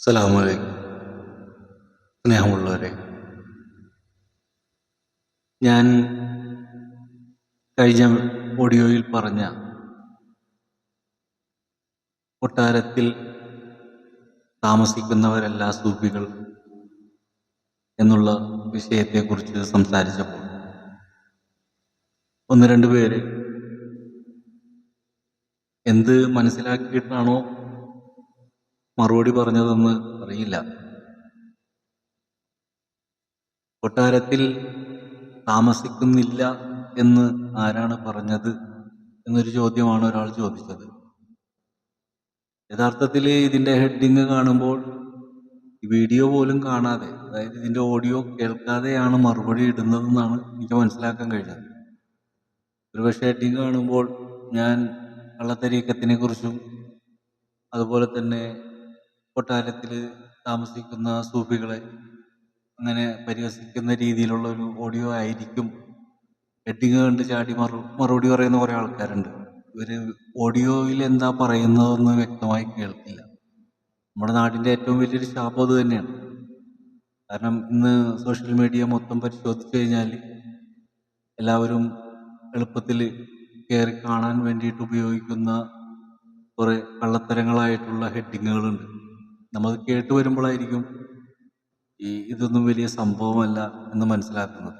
അസ്സലാമലൈക്കും. സ്നേഹമുള്ളവരെ ഞാൻ കഴിഞ്ഞ ഓഡിയോയിൽ പറഞ്ഞ കൊട്ടാരത്തിൽ താമസിക്കുന്നവരല്ല സൂപ്പികൾ എന്നുള്ള വിഷയത്തെക്കുറിച്ച് സംസാരിച്ചപ്പോൾ ഒന്ന് രണ്ട് പേര് എന്ത് മനസ്സിലാക്കിയിട്ടാണോ മറുപടി പറഞ്ഞതെന്ന് അറിയില്ല. കൊട്ടാരത്തിൽ താമസിക്കുന്നില്ല എന്ന് ആരാണ് പറഞ്ഞത് എന്നൊരു ചോദ്യമാണ് ഒരാൾ ചോദിച്ചത്. യഥാർത്ഥത്തിൽ ഇതിന്റെ ഹെഡിങ് കാണുമ്പോൾ വീഡിയോ പോലും കാണാതെ അതായത് ഇതിന്റെ ഓഡിയോ കേൾക്കാതെയാണ് മറുപടി ഇടുന്നതെന്നാണ് എനിക്ക് മനസ്സിലാക്കാൻ കഴിഞ്ഞത്. ഒരുപക്ഷെ ഹെഡിങ് കാണുമ്പോൾ ഞാൻ കള്ളത്തരീക്കത്തിനെ കുറിച്ചും അതുപോലെ തന്നെ കൊട്ടാരത്തിൽ താമസിക്കുന്ന സൂഫികളെ അങ്ങനെ പരിഹസിക്കുന്ന രീതിയിലുള്ള ഒരു ഓഡിയോ ആയിരിക്കും ഹെഡിങ് കണ്ട് ചാടി മറു മറുപടി പറയുന്ന കുറേ ആൾക്കാരുണ്ട്. ഇവർ ഓഡിയോയിൽ എന്താ പറയുന്നതെന്ന് വ്യക്തമായി കേൾക്കില്ല. നമ്മുടെ നാടിന്റെ ഏറ്റവും വലിയൊരു ശാപം അത് തന്നെയാണ്. കാരണം ഇന്ന് സോഷ്യൽ മീഡിയ മൊത്തം പരിശോധിച്ചു കഴിഞ്ഞാൽ എല്ലാവരും എളുപ്പത്തിൽ കയറി കാണാൻ വേണ്ടിയിട്ട് ഉപയോഗിക്കുന്ന കുറേ കള്ളത്തരങ്ങളായിട്ടുള്ള ഹെഡിങ്ങുകളുണ്ട്. നമ്മൾ കേട്ട് വരുമ്പോഴായിരിക്കും ഈ ഇതൊന്നും വലിയ സംഭവമല്ല എന്ന് മനസ്സിലാക്കുന്നത്.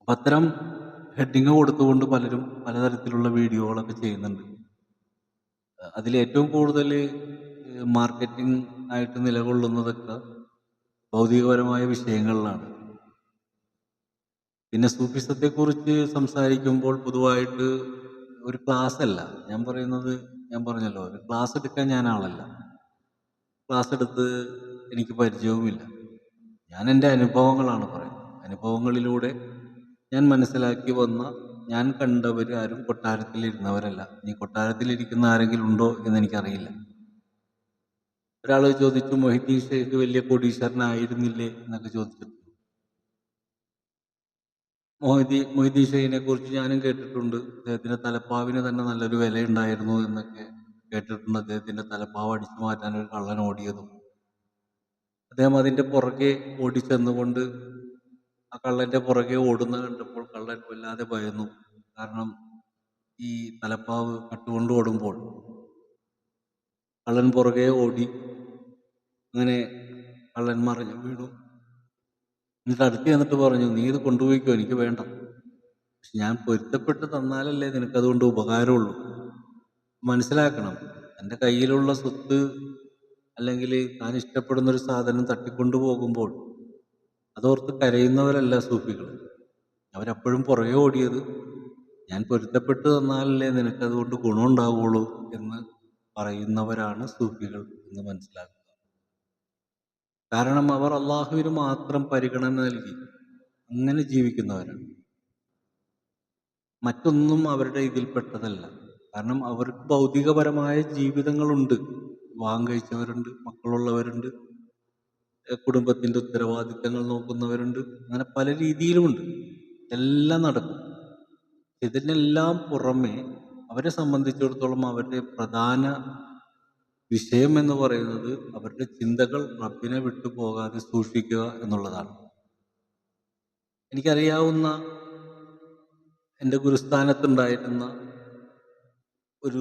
അപ്പം അത്തരം ഹെഡിങ് കൊടുത്തുകൊണ്ട് പലരും പലതരത്തിലുള്ള വീഡിയോകളൊക്കെ ചെയ്യുന്നുണ്ട്. അതിൽ ഏറ്റവും കൂടുതൽ മാർക്കറ്റിംഗ് ആയിട്ട് നിലകൊള്ളുന്നതൊക്കെ ഭൗതികപരമായ വിഷയങ്ങളിലാണ്. പിന്നെ സൂഫിസത്തെക്കുറിച്ച് സംസാരിക്കുമ്പോൾ പൊതുവായിട്ട് ഒരു ക്ലാസ് അല്ല ഞാൻ പറയുന്നത് ഞാൻ പറഞ്ഞല്ലോ ഒരു ക്ലാസ് എടുക്കാൻ ഞാൻ ആളല്ല. ക്ലാസ് എടുത്ത് എനിക്ക് പരിചയവുമില്ല. ഞാൻ എന്റെ അനുഭവങ്ങളാണ് പറയുന്നത്. അനുഭവങ്ങളിലൂടെ ഞാൻ മനസ്സിലാക്കി വന്ന ഞാൻ കണ്ടവർ ആരും കൊട്ടാരത്തിലിരുന്നവരല്ല നീ കൊട്ടാരത്തിലിരിക്കുന്ന ആരെങ്കിലും ഉണ്ടോ എന്ന് എനിക്കറിയില്ല. ഒരാൾ ചോദിച്ചു മൊഹിദ്ദീൻ ഷെയ്ഖ് വലിയ കോടീശ്വരനായിരുന്നില്ലേ? എന്നൊക്കെ ചോദിച്ചു. മൊഹിദി മൊഹിദ്ദീൻ ഷെയ്ഖിനെ കുറിച്ച് ഞാനും കേട്ടിട്ടുണ്ട്. അദ്ദേഹത്തിന്റെ തലപ്പാവിന് തന്നെ നല്ലൊരു വിലയുണ്ടായിരുന്നു എന്നൊക്കെ കേട്ടിട്ടുണ്ട്. അദ്ദേഹത്തിന്റെ തലപ്പാവ് അടിച്ചു മാറ്റാൻ ഒരു കള്ളൻ ഓടിയതും. അദ്ദേഹം അതിന്റെ പുറകെ ഓടിച്ചെന്നുകൊണ്ട് ആ കള്ളന്റെ പുറകെ ഓടുന്ന കണ്ടപ്പോൾ കള്ളൻ വല്ലാതെ ഭയന്നു. കാരണം ഈ തലപ്പാവ് കട്ടുകൊണ്ട് ഓടുമ്പോൾ കള്ളൻ പുറകെ ഓടി അങ്ങനെ കള്ളൻ മറിഞ്ഞു വീണു. എന്നിട്ട് അടുത്ത് ചെന്നിട്ട് പറഞ്ഞു നീ ഇത് കൊണ്ടുപോയിക്കോ എനിക്ക് വേണ്ട. പക്ഷെ ഞാൻ പൊരുത്തപ്പെട്ട് തന്നാലല്ലേ നിനക്കതുകൊണ്ട് ഉപകാരമുള്ളൂ. മനസ്സിലാക്കണം. എന്റെ കയ്യിലുള്ള സ്വത്ത് അല്ലെങ്കിൽ താൻ ഇഷ്ടപ്പെടുന്ന ഒരു സാധനം തട്ടിക്കൊണ്ടു പോകുമ്പോൾ അതോർത്ത് കരയുന്നവരല്ല സൂഫികൾ. അവരപ്പോഴും പുറകെ ഓടിയത് ഞാൻ പൊരുത്തപ്പെട്ടു തന്നാലല്ലേ നിനക്കതുകൊണ്ട് ഗുണമുണ്ടാവുള്ളൂ എന്ന് പറയുന്നവരാണ് സൂഫികൾ എന്ന് മനസ്സിലാക്കുക. കാരണം അവർ അള്ളാഹുവിന് മാത്രം പരിഗണന നൽകി അങ്ങനെ ജീവിക്കുന്നവരാണ്. മറ്റൊന്നും അവരുടെ ഇതിൽപ്പെട്ടതല്ല. കാരണം അവർക്ക് ഭൗതികപരമായ ജീവിതങ്ങളുണ്ട്. വിവാഹം കഴിച്ചവരുണ്ട് മക്കളുള്ളവരുണ്ട് കുടുംബത്തിന്റെ ഉത്തരവാദിത്തങ്ങൾ നോക്കുന്നവരുണ്ട് അങ്ങനെ പല രീതിയിലുമുണ്ട്. എല്ലാം നടക്കും. ഇതിനെല്ലാം പുറമെ അവരെ സംബന്ധിച്ചിടത്തോളം അവരുടെ പ്രധാന വിഷയം എന്ന് പറയുന്നത് അവരുടെ ചിന്തകൾ റബ്ബിനെ വിട്ടു പോകാതെ സൂക്ഷിക്കുക എന്നുള്ളതാണ്. എനിക്കറിയാവുന്ന എന്റെ ഗുരുസ്ഥാനത്തുണ്ടായിരുന്ന ഒരു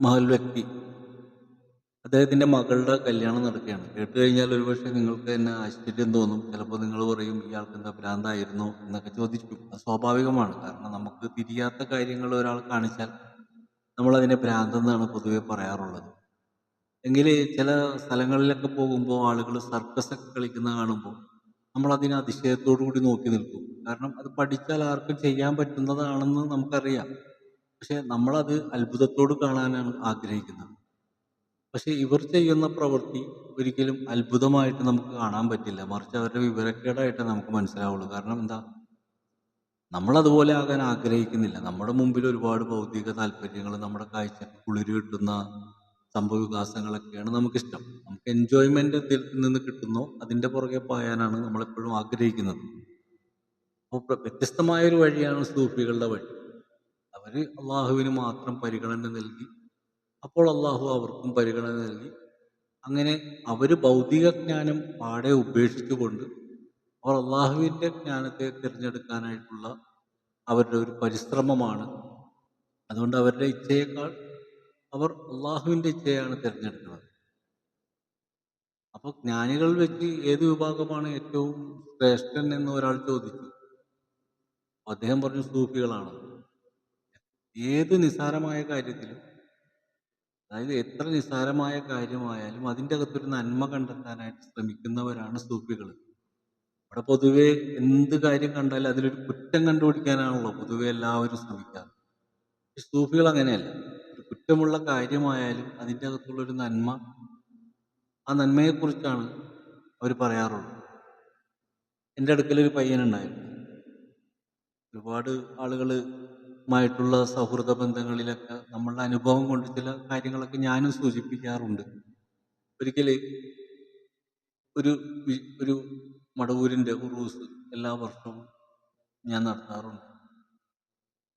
മഹൽ വ്യക്തി. അദ്ദേഹത്തിന്റെ മകളുടെ കല്യാണം നടക്കുകയാണ്. കേട്ട് കഴിഞ്ഞാൽ ഒരുപക്ഷെ നിങ്ങൾക്ക് തന്നെ ആശ്ചര്യം തോന്നും. ചിലപ്പോൾ നിങ്ങൾ പറയും ഇയാൾക്ക് എന്താ ഭ്രാന്തായിരുന്നു? എന്നൊക്കെ ചോദിക്കും അത് സ്വാഭാവികമാണ്. കാരണം നമുക്ക് തിരിയാത്ത കാര്യങ്ങൾ ഒരാൾ കാണിച്ചാൽ നമ്മൾ നമ്മളതിനെ ഭ്രാന്തെന്നാണ് പൊതുവെ പറയാറുള്ളത്. എങ്കിൽ ചില സ്ഥലങ്ങളിലൊക്കെ പോകുമ്പോൾ ആളുകൾ സർക്കസ് ഒക്കെ കളിക്കുന്ന കാണുമ്പോൾ നമ്മൾ അതിനെ അതിശയത്തോടു കൂടി നോക്കി നിൽക്കും. കാരണം അത് പഠിച്ചാൽ ആർക്കും ചെയ്യാൻ പറ്റുന്നതാണെന്ന് നമുക്കറിയാം. പക്ഷെ നമ്മളത് അത്ഭുതത്തോട് കാണാനാണ് ആഗ്രഹിക്കുന്നത്. പക്ഷെ ഇവർ ചെയ്യുന്ന പ്രവൃത്തി ഒരിക്കലും അത്ഭുതമായിട്ട് നമുക്ക് കാണാൻ പറ്റില്ല. മറിച്ച് അവരുടെ വിവരക്കേടായിട്ട് നമുക്ക് മനസ്സിലാവുള്ളൂ. കാരണം എന്താ? നമ്മൾ അതുപോലെ ആകാൻ ആഗ്രഹിക്കുന്നില്ല. നമ്മുടെ മുമ്പിൽ ഒരുപാട് ഭൗതിക താല്പര്യങ്ങൾ നമ്മുടെ കാഴ്ച കുളിര് കിട്ടുന്ന സംഭവവികാസങ്ങളൊക്കെയാണ് നമുക്കിഷ്ടം. നമുക്ക് എൻജോയ്മെന്റ് ഇതിൽ നിന്ന് കിട്ടുന്നോ അതിന്റെ പുറകെ പായാനാണ് നമ്മളെപ്പോഴും ആഗ്രഹിക്കുന്നത്. അപ്പോൾ വ്യത്യസ്തമായ ഒരു വഴിയാണ് സൂഫികളുടെ വഴി. അവർ അള്ളാഹുവിന് മാത്രം പരിഗണന നൽകി. അപ്പോൾ അള്ളാഹു അവർക്കും പരിഗണന നൽകി. അങ്ങനെ അവർ ഭൗതിക ജ്ഞാനം പാടെ ഉപേക്ഷിച്ചുകൊണ്ട് അവർ അള്ളാഹുവിന്റെ ജ്ഞാനത്തെ തിരഞ്ഞെടുക്കാനായിട്ടുള്ള അവരുടെ ഒരു പരിശ്രമമാണ്. അതുകൊണ്ട് അവരുടെ ഇച്ഛയേക്കാൾ അവർ അള്ളാഹുവിന്റെ ഇച്ഛയാണ് തിരഞ്ഞെടുക്കുന്നത്. അപ്പോൾ ജ്ഞാനികൾ വെച്ച് ഏത് വിഭാഗമാണ് ഏറ്റവും ശ്രേഷ്ഠൻ എന്ന് ഒരാൾ ചോദിച്ചു. അദ്ദേഹം പറഞ്ഞു സൂഫികളാണ്. ഏത് നിസ്സാരമായ കാര്യത്തിലും അതായത് എത്ര നിസ്സാരമായ കാര്യമായാലും അതിന്റെ അകത്തൊരു നന്മ കണ്ടെത്താനായിട്ട് ശ്രമിക്കുന്നവരാണ് സൂഫികൾ. അവിടെ പൊതുവെ എന്ത് കാര്യം കണ്ടാലും അതിലൊരു കുറ്റം കണ്ടുപിടിക്കാനാണല്ലോ പൊതുവെ എല്ലാവരും ശ്രമിക്കാറ്. സൂഫികൾ അങ്ങനെയല്ല. ഒരു കുറ്റമുള്ള കാര്യമായാലും അതിന്റെ അകത്തുള്ളൊരു നന്മ ആ നന്മയെക്കുറിച്ചാണ് അവർ പറയാറുള്ളത്. എന്റെ അടുക്കലൊരു പയ്യനുണ്ടായിരുന്നു. ഒരുപാട് ആളുകളുമായിട്ടുള്ള സൗഹൃദ ബന്ധങ്ങളിലൊക്കെ നമ്മളുടെ അനുഭവം കൊണ്ട് ചില കാര്യങ്ങളൊക്കെ ഞാനും സൂചിപ്പിക്കാറുണ്ട്. ഒരിക്കൽ ഒരു ഒരു മടവൂരിന്റെ ഉറൂസ് എല്ലാ വർഷവും ഞാൻ നടത്താറുണ്ട്.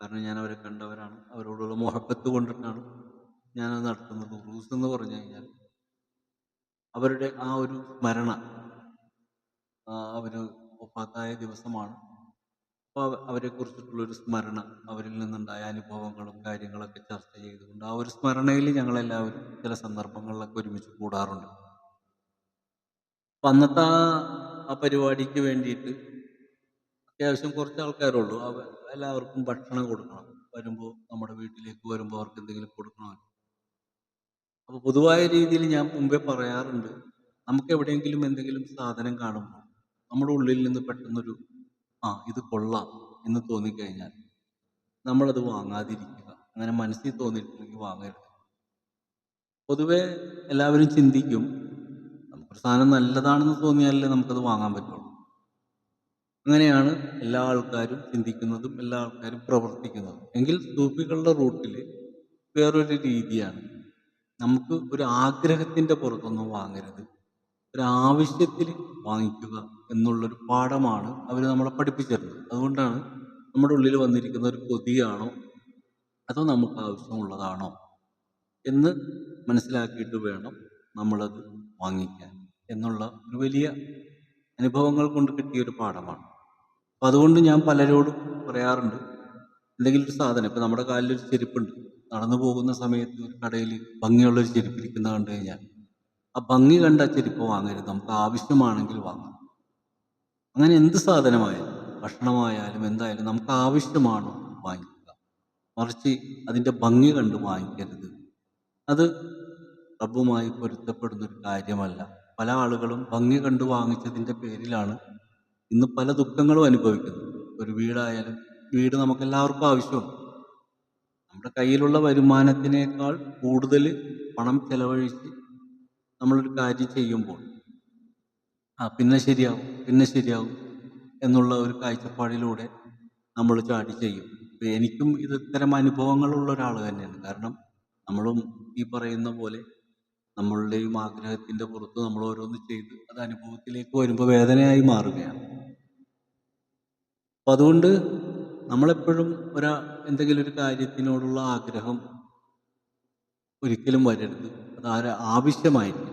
കാരണം ഞാൻ അവരെ കണ്ടവരാണ്. അവരോടുള്ള മുഹബത്ത് കൊണ്ടിട്ടാണ് ഞാനത് നടത്തുന്നത്. ഉറൂസ് എന്ന് പറഞ്ഞു കഴിഞ്ഞാൽ അവരുടെ ആ ഒരു സ്മരണ അവർ ഒപ്പാത്തായ ദിവസമാണ് അവരെക്കുറിച്ചിട്ടുള്ളൊരു സ്മരണ അവരിൽ നിന്നുണ്ടായ അനുഭവങ്ങളും കാര്യങ്ങളൊക്കെ ചർച്ച ചെയ്തുകൊണ്ട് ആ ഒരു സ്മരണയിൽ ഞങ്ങളെല്ലാവരും ചില സന്ദർഭങ്ങളിലൊക്കെ ഒരുമിച്ച് കൂടാറുണ്ട്. അപ്പം അന്നത്തെ ആ പരിപാടിക്ക് വേണ്ടിയിട്ട് അത്യാവശ്യം കുറച്ച് ആൾക്കാരുള്ളൂ. അവ എല്ലാവർക്കും ഭക്ഷണം കൊടുക്കണം. വരുമ്പോൾ നമ്മുടെ വീട്ടിലേക്ക് വരുമ്പോൾ അവർക്ക് എന്തെങ്കിലും കൊടുക്കണമല്ലോ അപ്പോൾ പൊതുവായ രീതിയിൽ ഞാൻ മുമ്പേ പറയാറുണ്ട് നമുക്ക് എവിടെയെങ്കിലും എന്തെങ്കിലും സാധനം കാണുമ്പോൾ നമ്മുടെ ഉള്ളിൽ നിന്ന് പെട്ടെന്നൊരു ആ ഇത് കൊള്ളാം എന്ന് തോന്നിക്കഴിഞ്ഞാൽ നമ്മളത് വാങ്ങാതിരിക്കുക. അങ്ങനെ മനസ്സിൽ തോന്നിയിട്ടുണ്ടെങ്കിൽ വാങ്ങരുത്. പൊതുവെ എല്ലാവരും ചിന്തിക്കും നമുക്കൊരു സാധനം നല്ലതാണെന്ന് തോന്നിയാലേ നമുക്കത് വാങ്ങാൻ പറ്റുള്ളൂ. അങ്ങനെയാണ് എല്ലാ ആൾക്കാരും ചിന്തിക്കുന്നതും എല്ലാ ആൾക്കാരും പ്രവർത്തിക്കുന്നതും. എങ്കിൽ സൂഫികളുടെ റൂട്ടിൽ വേറൊരു രീതിയാണ്. നമുക്ക് ഒരു ആഗ്രഹത്തിന്റെ പുറത്തൊന്നും വാങ്ങരുത്. ഒരു ആവശ്യത്തിൽ വാങ്ങിക്കുക എന്നുള്ളൊരു പാഠമാണ് അവർ നമ്മളെ പഠിപ്പിച്ചിരുന്നത്. അതുകൊണ്ടാണ് നമ്മുടെ ഉള്ളിൽ വന്നിരിക്കുന്ന ഒരു കൊതിയാണോ അതോ നമുക്ക് ആവശ്യമുള്ളതാണോ എന്ന് മനസ്സിലാക്കിയിട്ട് വേണം നമ്മളത് വാങ്ങിക്കാൻ എന്നുള്ള ഒരു വലിയ അനുഭവങ്ങൾ കൊണ്ട് കിട്ടിയ ഒരു പാഠമാണ്. അപ്പം അതുകൊണ്ട് ഞാൻ പലരോടും പറയാറുണ്ട് എന്തെങ്കിലും ഒരു സാധനം ഇപ്പം നമ്മുടെ കാലിലൊരു ചെരുപ്പുണ്ട് നടന്നു പോകുന്ന സമയത്ത് ഒരു കടയിൽ ഭംഗിയുള്ളൊരു ചെരുപ്പ് ഇരിക്കുന്നത് കണ്ടു കഴിഞ്ഞാൽ ആ ഭംഗി കണ്ട ചെരുപ്പ് വാങ്ങരുത്. നമുക്ക് ആവശ്യമാണെങ്കിൽ വാങ്ങാം. അങ്ങനെ എന്ത് സാധനമായാലും ഭക്ഷണമായാലും എന്തായാലും നമുക്ക് ആവശ്യമാണ് വാങ്ങിക്കുക. മറിച്ച് അതിന്റെ ഭംഗി കണ്ട് വാങ്ങിക്കരുത്. അത് റബ്ബുമായി പൊരുത്തപ്പെടുന്ന ഒരു കാര്യമല്ല. പല ആളുകളും ഭംഗി കണ്ട് വാങ്ങിച്ചതിന്റെ പേരിലാണ് ഇന്ന് പല ദുഃഖങ്ങളും അനുഭവിക്കുന്നത്. ഒരു വീടായാലും വീട് നമുക്കെല്ലാവർക്കും ആവശ്യമാണ്. നമ്മുടെ കയ്യിലുള്ള വരുമാനത്തിനേക്കാൾ കൂടുതൽ പണം ചെലവഴിച്ച് നമ്മളൊരു കാര്യം ചെയ്യുമ്പോൾ ആ പിന്നെ ശരിയാവും പിന്നെ ശരിയാവും എന്നുള്ള ഒരു കാഴ്ചപ്പാടിലൂടെ നമ്മൾ ചാടി ചെയ്യും. എനിക്കും ഇത് ഇത്തരം അനുഭവങ്ങളുള്ള ഒരാൾ തന്നെയാണ്. കാരണം നമ്മളും ഈ പറയുന്ന പോലെ നമ്മളുടെയും ആഗ്രഹത്തിന്റെ പുറത്ത് നമ്മൾ ഓരോന്ന് ചെയ്ത് അത് അനുഭവത്തിലേക്ക് വരുമ്പോൾ വേദനയായി മാറുകയാണ്. അപ്പം അതുകൊണ്ട് നമ്മളെപ്പോഴും ഒരാ എന്തെങ്കിലും ഒരു കാര്യത്തിനോടുള്ള ആഗ്രഹം ഒരിക്കലും വരരുത്. അത് ആവശ്യമായിരിക്കും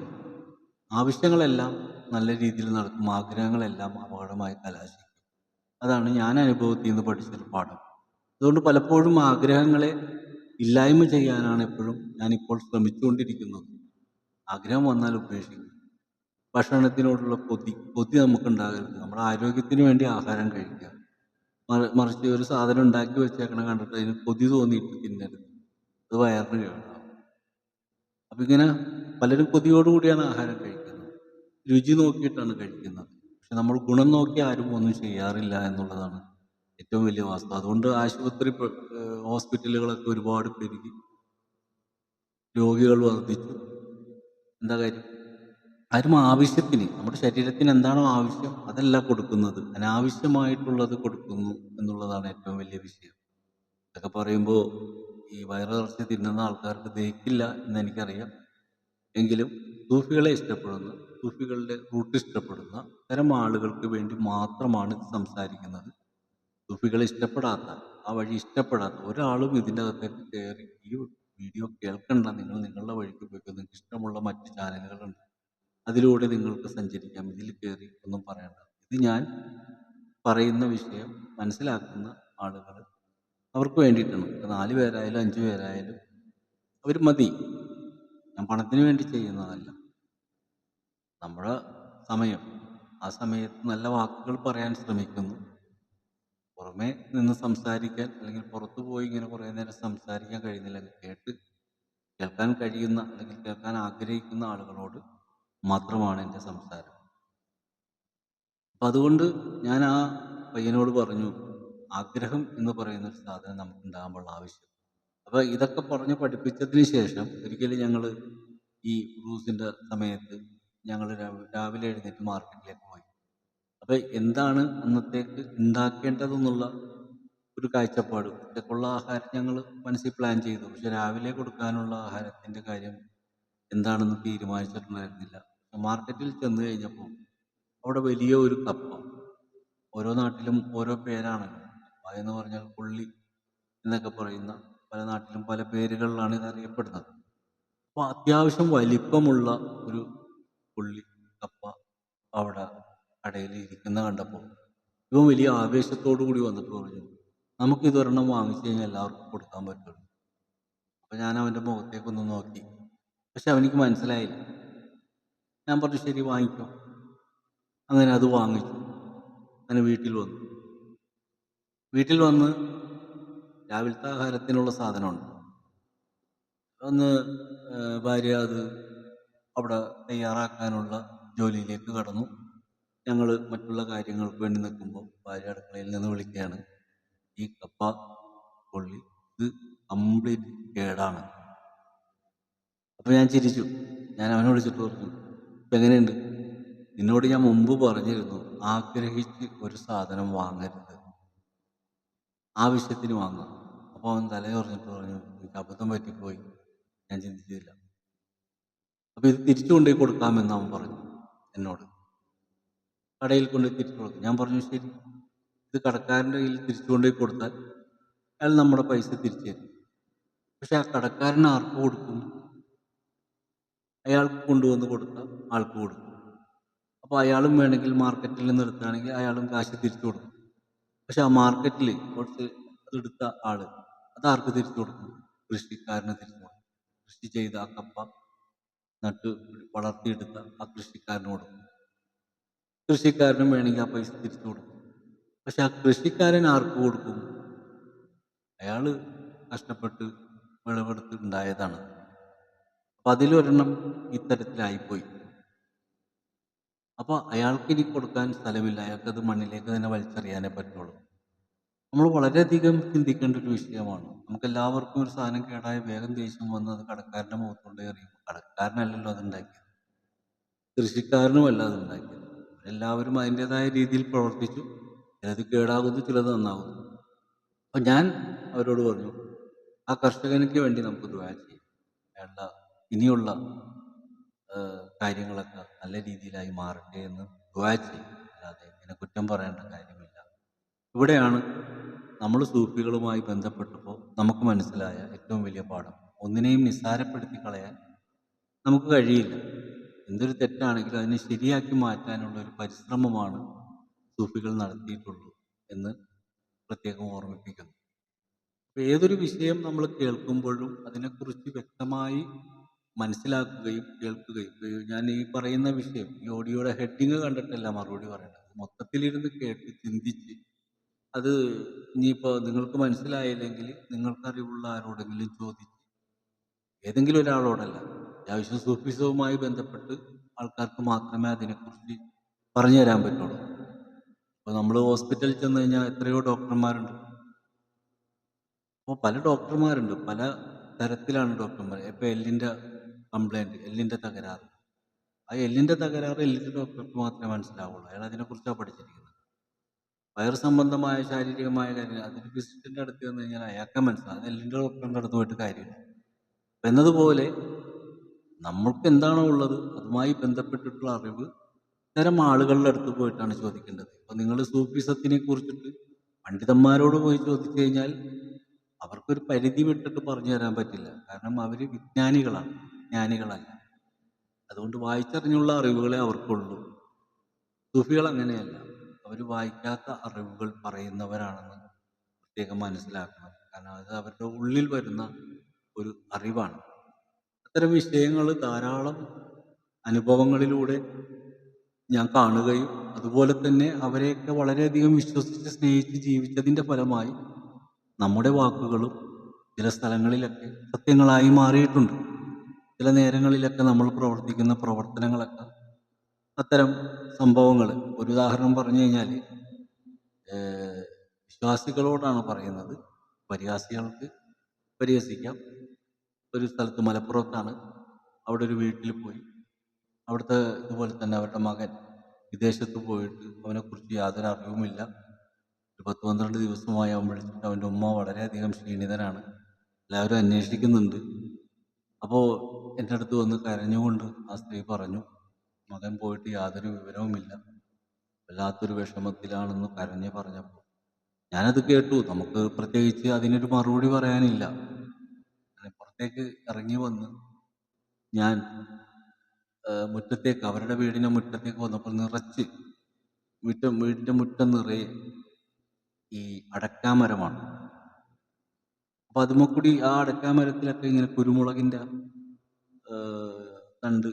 ആവശ്യങ്ങളെല്ലാം നല്ല രീതിയിൽ നടക്കും. ആഗ്രഹങ്ങളെല്ലാം അപകടമായി കലാശിക്കും. അതാണ് ഞാൻ അനുഭവത്തിൽ നിന്ന് പഠിച്ചൊരു പാഠം. അതുകൊണ്ട് പലപ്പോഴും ആഗ്രഹങ്ങളെ ഇല്ലായ്മ ചെയ്യാനാണ് എപ്പോഴും ഞാനിപ്പോൾ ശ്രമിച്ചുകൊണ്ടിരിക്കുന്നത്. ആഗ്രഹം വന്നാൽ ഉപേക്ഷിക്കും. ഭക്ഷണത്തിനോടുള്ള കൊതി കൊതി നമുക്കുണ്ടാകരുത്. നമ്മുടെ ആരോഗ്യത്തിന് വേണ്ടി ആഹാരം കഴിക്കുക. മറി- മറിച്ച് ഒരു സാധനം ഉണ്ടാക്കി വെച്ചേക്കണം കണ്ടിട്ട് അതിന് കൊതി തോന്നിയിട്ട് തിന്നരുത്. അത് വയറിന് കേടാവും. അപ്പം ഇങ്ങനെ പലരും കൊതിയോടുകൂടിയാണ് ആഹാരം കഴിക്കുന്നത്. രുചി നോക്കിയിട്ടാണ് കഴിക്കുന്നത്. പക്ഷെ നമ്മൾ ഗുണം നോക്കി ആരും ഒന്നും ചെയ്യാറില്ല എന്നുള്ളതാണ് ഏറ്റവും വലിയ വാസ്തവം അതുകൊണ്ട് ആശുപത്രി ഹോസ്പിറ്റലുകളൊക്കെ ഒരുപാട് പെരുകി രോഗികൾ വർദ്ധിച്ചു. എന്താ കാര്യം? ആരും ആവശ്യത്തിന് നമ്മുടെ ശരീരത്തിന് എന്താണോ ആവശ്യം അതല്ല കൊടുക്കുന്നത്. അനാവശ്യമായിട്ടുള്ളത് കൊടുക്കുന്നു എന്നുള്ളതാണ് ഏറ്റവും വലിയ വിഷയം. ഇതൊക്കെ പറയുമ്പോൾ ഈ വയറിറച്ചി തിന്നുന്ന ആൾക്കാർക്ക് ദഹിക്കില്ല എന്ന് എനിക്കറിയാം. എങ്കിലും സൂഫികളെ ഇഷ്ടപ്പെടുന്ന. സൂഫികളുടെ റൂട്ട് ഇഷ്ടപ്പെടുന്ന തരം ആളുകൾക്ക് വേണ്ടി മാത്രമാണ് സംസാരിക്കുന്നത്. സൂഫികളെ ഇഷ്ടപ്പെടാത്ത ആ വഴി ഇഷ്ടപ്പെടാത്ത ഒരാളും ഇതിന്റെ അകത്തേക്ക് കയറി ഈ വീഡിയോ കേൾക്കണ്ട. നിങ്ങൾ നിങ്ങളുടെ വഴിക്ക് പോയിക്കോ. നിങ്ങൾക്ക് ഇഷ്ടമുള്ള മറ്റ് ചാനലുകളുണ്ട്. അതിലൂടെ നിങ്ങൾക്ക് സഞ്ചരിക്കാം. ഇതിൽ കയറി ഒന്നും പറയണ്ട. ഇത് ഞാൻ പറയുന്ന വിഷയം മനസ്സിലാക്കുന്ന ആളുകൾ അവർക്ക് വേണ്ടിയിട്ടാണ്. നാല് പേരായാലും അഞ്ച് പേരായാലും അവർ മതി. ഞാൻ പണത്തിന് വേണ്ടി ചെയ്യുന്നതല്ല. നമ്മുടെ സമയം ആ സമയത്ത് നല്ല വാക്കുകൾ പറയാൻ ശ്രമിക്കുന്നു. പുറമെ നിന്ന് സംസാരിക്കാൻ അല്ലെങ്കിൽ പുറത്തു പോയി ഇങ്ങനെ കുറേ നേരം സംസാരിക്കാൻ കഴിയുന്നില്ലെങ്കിൽ കേട്ട് കേൾക്കാൻ കഴിയുന്ന അല്ലെങ്കിൽ കേൾക്കാൻ ആഗ്രഹിക്കുന്ന ആളുകളോട് മാത്രമാണ് എന്റെ സംസാരം. അപ്പം അതുകൊണ്ട് ഞാൻ ആ പയ്യനോട് പറഞ്ഞു ആഗ്രഹം എന്ന് പറയുന്ന ഒരു സാധനം നമുക്ക് ഉണ്ടാകുമ്പോൾ ആവശ്യം. അപ്പോൾ ഇതൊക്കെ പറഞ്ഞ് പഠിപ്പിച്ചതിന് ശേഷം ഒരിക്കലും ഞങ്ങൾ ഈ ഉറൂസിന്റെ സമയത്ത് ഞങ്ങൾ രാവിലെ എഴുന്നേറ്റ് മാർക്കറ്റിലേക്ക് പോയി. അപ്പോൾ എന്താണ് അന്നത്തേക്ക് ഉണ്ടാക്കേണ്ടതെന്നുള്ള ഒരു കാഴ്ചപ്പാട്. ഉച്ചക്കുള്ള ആഹാരം ഞങ്ങൾ മനസ്സിൽ പ്ലാൻ ചെയ്തു. പക്ഷെ രാവിലെ കൊടുക്കാനുള്ള ആഹാരത്തിന്റെ കാര്യം എന്താണെന്ന് തീരുമാനിച്ചിട്ടുണ്ടായിരുന്നില്ല. മാർക്കറ്റിൽ ചെന്ന് കഴിഞ്ഞപ്പോൾ അവിടെ വലിയ ഒരു കപ്പ. ഓരോ നാട്ടിലും ഓരോ പേരാണല്ലോ. കപ്പ എന്ന് പറഞ്ഞാൽ പുള്ളി എന്നൊക്കെ പറയുന്ന പല നാട്ടിലും പല പേരുകളിലാണ് ഇത് അറിയപ്പെടുന്നത്. അപ്പോൾ അത്യാവശ്യം വലിപ്പമുള്ള ഒരു പുള്ളി കപ്പ അവിടെ കടയിൽ ഇരിക്കുന്ന കണ്ടപ്പോൾ ഇവൻ വലിയ ആവേശത്തോടു കൂടി വന്നിട്ട് പറഞ്ഞു നമുക്ക് ഇതൊരെണ്ണം വാങ്ങിച്ചു കഴിഞ്ഞാൽ എല്ലാവർക്കും കൊടുക്കാൻ പറ്റുള്ളൂ. അപ്പൊ ഞാൻ അവന്റെ മുഖത്തേക്കൊന്ന് നോക്കി. പക്ഷെ അവനിക്ക് മനസ്സിലായില്ല. ഞാൻ പറഞ്ഞു ശരി വാങ്ങിക്കോ. അങ്ങനെ അത് വാങ്ങിച്ചു. അങ്ങനെ വീട്ടിൽ വന്നു. വീട്ടിൽ വന്ന് രാവിലത്തെ ആഹാരത്തിനുള്ള സാധനമുണ്ട്. ഒന്ന് ഭാര്യ അത് അവിടെ തയ്യാറാക്കാനുള്ള ജോലിയിലേക്ക് കടന്നു. ഞങ്ങൾ മറ്റുള്ള കാര്യങ്ങൾക്ക് വേണ്ടി നിൽക്കുമ്പോൾ ഭാര്യ അടുക്കളയിൽ നിന്ന് വിളിക്കുകയാണ് ഈ കപ്പ കൊള്ളി ഇത് കംപ്ലീറ്റ് കേടാണ്. അപ്പോൾ ഞാൻ ചിരിച്ചു. ഞാൻ അവനെ വിളിച്ചിട്ട് പറഞ്ഞു ഇപ്പം എങ്ങനെയുണ്ട്? നിന്നോട് ഞാൻ മുമ്പ് പറഞ്ഞിരുന്നു ആഗ്രഹിച്ച് ഒരു സാധനം വാങ്ങരുത്. ആവശ്യത്തിന് വാങ്ങുക. അപ്പോൾ അവൻ തലയുറഞ്ഞിട്ട് പറഞ്ഞു എനിക്ക് അബദ്ധം പറ്റിപ്പോയി. ഞാൻ ചിന്തിച്ചില്ല. അപ്പോൾ ഇത് തിരിച്ചു കൊണ്ടുപോയി കൊടുക്കാമെന്ന് അവൻ പറഞ്ഞു എന്നോട്. കടയിൽ കൊണ്ടുപോയി തിരിച്ചു കൊടുക്കും. ഞാൻ പറഞ്ഞു ശരി. ഇത് കടക്കാരന്റെ കയ്യിൽ തിരിച്ചു കൊണ്ടുപോയി കൊടുത്താൽ അയാൾ നമ്മുടെ പൈസ തിരിച്ചു തരും. പക്ഷെ ആ കടക്കാരൻ ആർക്ക് കൊടുക്കും? അയാൾക്ക് കൊണ്ടുവന്ന് കൊടുക്കാം ആൾക്ക് കൊടുക്കും. അപ്പോൾ അയാളും വേണമെങ്കിൽ മാർക്കറ്റിൽ നിന്ന് എടുക്കുകയാണെങ്കിൽ അയാളും കാശ് തിരിച്ചു കൊടുക്കും. പക്ഷെ ആ മാർക്കറ്റിൽ കുറച്ച് എടുത്ത ആൾ അത് ആർക്ക് തിരിച്ചു കൊടുക്കും? കൃഷിക്കാരനെ തിരിച്ചു കൊടുക്കും. കൃഷി ചെയ്ത ആ കപ്പ നട്ട് വളർത്തിയെടുത്ത ആ കൃഷിക്കാരനോട്. കൃഷിക്കാരനും വേണമെങ്കിൽ ആ പൈസ തിരിച്ചു കൊടുക്കും. പക്ഷെ ആ കൃഷിക്കാരൻ ആർക്ക് കൊടുക്കും? അയാൾ കഷ്ടപ്പെട്ട് വിളവെടുത്ത് ഉണ്ടായതാണ് അപ്പം അതിലൊരെണ്ണം ഇത്തരത്തിലായിപ്പോയി. അപ്പോൾ അയാൾക്ക് ഇനി കൊടുക്കാൻ സ്ഥലമില്ല. അയാൾക്കത് മണ്ണിലേക്ക് തന്നെ വലിച്ചെറിയാനേ പറ്റുള്ളൂ. നമ്മൾ വളരെയധികം ചിന്തിക്കേണ്ട ഒരു വിഷയമാണ്. നമുക്ക് എല്ലാവർക്കും ഒരു സാധനം കേടായ വേഗം ദേഷ്യം വന്ന് അത് കടക്കാരന്റെ മുഖത്തോണ്ട് എറിയും കടക്കാരനല്ലല്ലോ അത് ഉണ്ടാക്കിയത് കൃഷിക്കാരനുമല്ല അത് ഉണ്ടാക്കിയത് എല്ലാവരും അതിന്റെതായ രീതിയിൽ പ്രവർത്തിച്ചു. ചിലത് കേടാകുന്നു ചിലത് നന്നാകുന്നു. അപ്പം ഞാൻ അവരോട് പറഞ്ഞു ആ കർഷകനൊക്കെ വേണ്ടി നമുക്ക് ദ്വാ ചെയ്യാം. അയാളുടെ ഇനിയുള്ള കാര്യങ്ങളൊക്കെ നല്ല രീതിയിലായി മാറട്ടെ എന്ന് ദ്വാ ചെയ്യും. അല്ലാതെ ഇങ്ങനെ കുറ്റം പറയേണ്ട കാര്യമില്ല. ഇവിടെയാണ് നമ്മൾ സൂഫികളുമായി ബന്ധപ്പെട്ടപ്പോൾ നമുക്ക് മനസ്സിലായ ഏറ്റവും വലിയ പാഠം. ഒന്നിനെയും നിസ്സാരപ്പെടുത്തി കളയാൻ നമുക്ക് കഴിയില്ല. എന്തൊരു തെറ്റാണെങ്കിലും അതിനെ ശരിയാക്കി മാറ്റാനുള്ള ഒരു പരിശ്രമമാണ് സൂഫികൾ നടത്തിയിട്ടുള്ളൂ എന്ന് പ്രത്യേകം ഓർമ്മിപ്പിക്കുന്നു. അപ്പോൾ ഏതൊരു വിഷയം നമ്മൾ കേൾക്കുമ്പോഴും അതിനെക്കുറിച്ച് വ്യക്തമായി മനസ്സിലാക്കുകയും കേൾക്കുകയും ഞാൻ ഈ പറയുന്ന വിഷയം ഈ ഓഡിയോയുടെ ഹെഡിങ് കണ്ടിട്ടല്ല മറുപടി പറയേണ്ടത്. മൊത്തത്തിലിരുന്ന് കേട്ട് ചിന്തിച്ച് അത് ഇനിയിപ്പോൾ നിങ്ങൾക്ക് മനസ്സിലായില്ലെങ്കിൽ നിങ്ങൾക്ക് അറിവുള്ള ആരോടെങ്കിലും ചോദിച്ച് ഏതെങ്കിലും ഒരാളോടല്ല. അത്യാവശ്യം സൂഫിസവുമായി ബന്ധപ്പെട്ട് ആൾക്കാർക്ക് മാത്രമേ അതിനെക്കുറിച്ച് പറഞ്ഞു തരാൻ പറ്റുള്ളൂ. ഇപ്പോൾ നമ്മൾ ഹോസ്പിറ്റലിൽ ചെന്ന് കഴിഞ്ഞാൽ എത്രയോ ഡോക്ടർമാരുണ്ട്. അപ്പോൾ പല ഡോക്ടർമാരുണ്ട്. പല തരത്തിലാണ് ഡോക്ടർമാർ. ഇപ്പോൾ എല്ലിന്റെ കംപ്ലൈന്റ് എല്ലിന്റെ തകരാറ്. ആ എല്ലിന്റെ തകരാറ് എല്ലിന്റെ ഡോക്ടർക്ക് മാത്രമേ മനസ്സിലാവുള്ളൂ. അയാൾ അതിനെക്കുറിച്ചാണ് പഠിച്ചിരിക്കുന്നത്. വയറ് സംബന്ധമായ ശാരീരികമായ കാര്യങ്ങൾ അതിന് ഫിസിഷ്യന്റെ അടുത്ത് വന്നു കഴിഞ്ഞാൽ അയാൾക്ക് മനസ്സിലാവും അത് എല്ലിന്റെ ഡോക്ടറിന്റെ അടുത്ത് പോയിട്ട് കാര്യമില്ല. എന്നതുപോലെ നമ്മൾക്ക് എന്താണോ ഉള്ളത് അതുമായി ബന്ധപ്പെട്ടിട്ടുള്ള അറിവ് ഇത്തരം ആളുകളുടെ അടുത്ത് പോയിട്ടാണ് ചോദിക്കേണ്ടത്. ഇപ്പം നിങ്ങൾ സൂഫിസത്തിനെ കുറിച്ചിട്ട് പണ്ഡിതന്മാരോട് പോയി ചോദിച്ചു കഴിഞ്ഞാൽ അവർക്കൊരു പരിധി വിട്ടിട്ട് പറഞ്ഞു തരാൻ പറ്റില്ല. കാരണം അവർ വിജ്ഞാനികളാണ്. ജ്ഞാനികളല്ല. അതുകൊണ്ട് വായിച്ചറിഞ്ഞുള്ള അറിവുകളെ അവർക്കുള്ളൂ. സൂഫികൾ അങ്ങനെയല്ല. അവർ വായിക്കാത്ത അറിവുകൾ പറയുന്നവരാണെന്ന് പ്രത്യേകം മനസ്സിലാക്കണം. കാരണം അത് അവരുടെ ഉള്ളിൽ വരുന്ന ഒരു അറിവാണ്. അത്തരം വിഷയങ്ങൾ ധാരാളം അനുഭവങ്ങളിലൂടെ ഞാൻ കാണുകയും അതുപോലെ തന്നെ അവരെയൊക്കെ വളരെയധികം വിശ്വസിച്ച് സ്നേഹിച്ച് ജീവിച്ചതിന്റെ ഫലമായി നമ്മുടെ വാക്കുകളും ചില സ്ഥലങ്ങളിലൊക്കെ സത്യങ്ങളായി മാറിയിട്ടുണ്ട്. ചില നേരങ്ങളിലൊക്കെ നമ്മൾ പ്രവർത്തിക്കുന്ന പ്രവർത്തനങ്ങളൊക്കെ അത്തരം സംഭവങ്ങൾ ഒരു ഉദാഹരണം പറഞ്ഞു കഴിഞ്ഞാൽ വിശ്വാസികളോടാണ് പറയുന്നത്. പരിഹാസികൾക്ക് പരിഹസിക്കാം. ഒരു സ്ഥലത്ത് മലപ്പുറത്താണ്. അവിടെ ഒരു വീട്ടിൽ പോയി. അവിടുത്തെ ഇതുപോലെ തന്നെ അവരുടെ മകൻ വിദേശത്ത് പോയിട്ട് അവനെക്കുറിച്ച് യാതൊരു അറിവുമില്ല. ഒരു പത്ത് പന്ത്രണ്ട് ദിവസമായി അവൻ വിളിച്ചിട്ട് അവന്റെ ഉമ്മ വളരെയധികം ക്ഷീണിതനാണ്. എല്ലാവരും അന്വേഷിക്കുന്നുണ്ട്. അപ്പോൾ എന്റെ അടുത്ത് വന്ന് കരഞ്ഞുകൊണ്ട് ആ സ്ത്രീ പറഞ്ഞു മകൻ പോയിട്ട് യാതൊരു വിവരവുമില്ല. വല്ലാത്തൊരു വിഷമത്തിലാണെന്ന് കരഞ്ഞ് പറഞ്ഞപ്പോൾ ഞാനത് കേട്ടു. നമുക്ക് പ്രത്യേകിച്ച് അതിനൊരു മറുപടി പറയാനില്ല. പുറത്തേക്ക് ഇറങ്ങി വന്ന് ഞാൻ മുറ്റത്തേക്ക് അവരുടെ വീടിന്റെ മുറ്റത്തേക്ക് വന്നപ്പോൾ നിറച്ച് മുറ്റം വീടിന്റെ മുറ്റം നിറയെ ഈ അടക്കാമരമാണ്. അപ്പോൾ അതുമൊക്കൂടി ആ അടക്കാമരത്തിലൊക്കെ ഇങ്ങനെ കുരുമുളകിന്റെ തണ്ട്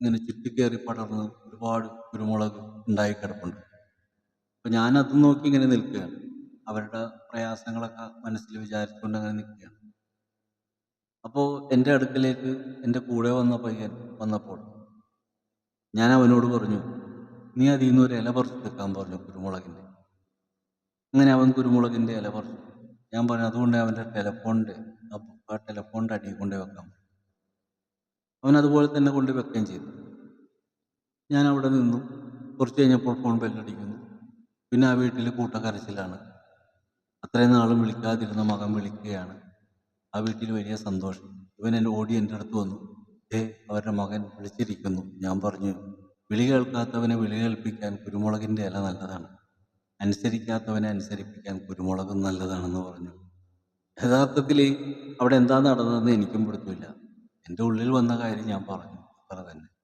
ഇങ്ങനെ ചുറ്റിക്കേറി പടർന്ന് ഒരുപാട് കുരുമുളക് ഉണ്ടായി കിടപ്പുണ്ട്. അപ്പോൾ ഞാനത് നോക്കി ഇങ്ങനെ നിൽക്കുകയാണ്. അവരുടെ പ്രയാസങ്ങളൊക്കെ മനസ്സിൽ വിചാരിച്ചുകൊണ്ട് അങ്ങനെ നിൽക്കുകയാണ്. അപ്പോൾ എന്റെ അടുക്കലേക്ക് എന്റെ കൂടെ വന്ന പയ്യൻ വന്നപ്പോൾ ഞാൻ അവനോട് പറഞ്ഞു നീ അതിൽ നിന്ന് ഒരു ഇല പറിച്ച് വെക്കാൻ പറഞ്ഞു കുരുമുളകിന്റെ. അങ്ങനെ അവൻ കുരുമുളകിന്റെ ഇല പറിച്ചു. ഞാൻ പറഞ്ഞു അതുകൊണ്ട് അവന്റെ ടെലഫോണിന്റെ ആ ടെലഫോണിന്റെ അടിയിൽ കൊണ്ടുപോയി വെക്കാൻ അവൻ അതുപോലെ തന്നെ കൊണ്ട് വെക്കുകയും ചെയ്തു. ഞാൻ അവിടെ നിന്നു. കുറച്ച് കഴിഞ്ഞപ്പോൾ ഫോൺ ബെല്ലടിക്കുന്നു പിന്നെ ആ വീട്ടിൽ കൂട്ടക്കരച്ചിലാണ്. അത്രയും നാളും വിളിക്കാതിരുന്ന മകൻ വിളിക്കുകയാണ്. ആ വീട്ടിൽ വലിയ സന്തോഷം. ഇവൻ എന്റെ ഓടി എന്റെ അടുത്ത് വന്നു. ഏ അവരുടെ മകൻ വിളിച്ചിരിക്കുന്നു. ഞാൻ പറഞ്ഞു വിളി കേൾക്കാത്തവനെ വിളി കേൾപ്പിക്കാൻ കുരുമുളകിന്റെ ഇല നല്ലതാണ്. അനുസരിക്കാത്തവനെ അനുസരിപ്പിക്കാൻ കുരുമുളകും നല്ലതാണെന്ന് പറഞ്ഞു. യഥാർത്ഥത്തിൽ അവിടെ എന്താ നടന്നതെന്ന് എനിക്കും പിടുത്തില്ല എന്റെ ഉള്ളിൽ വന്ന കാര്യം ഞാൻ പറഞ്ഞു. അത്ര തന്നെ.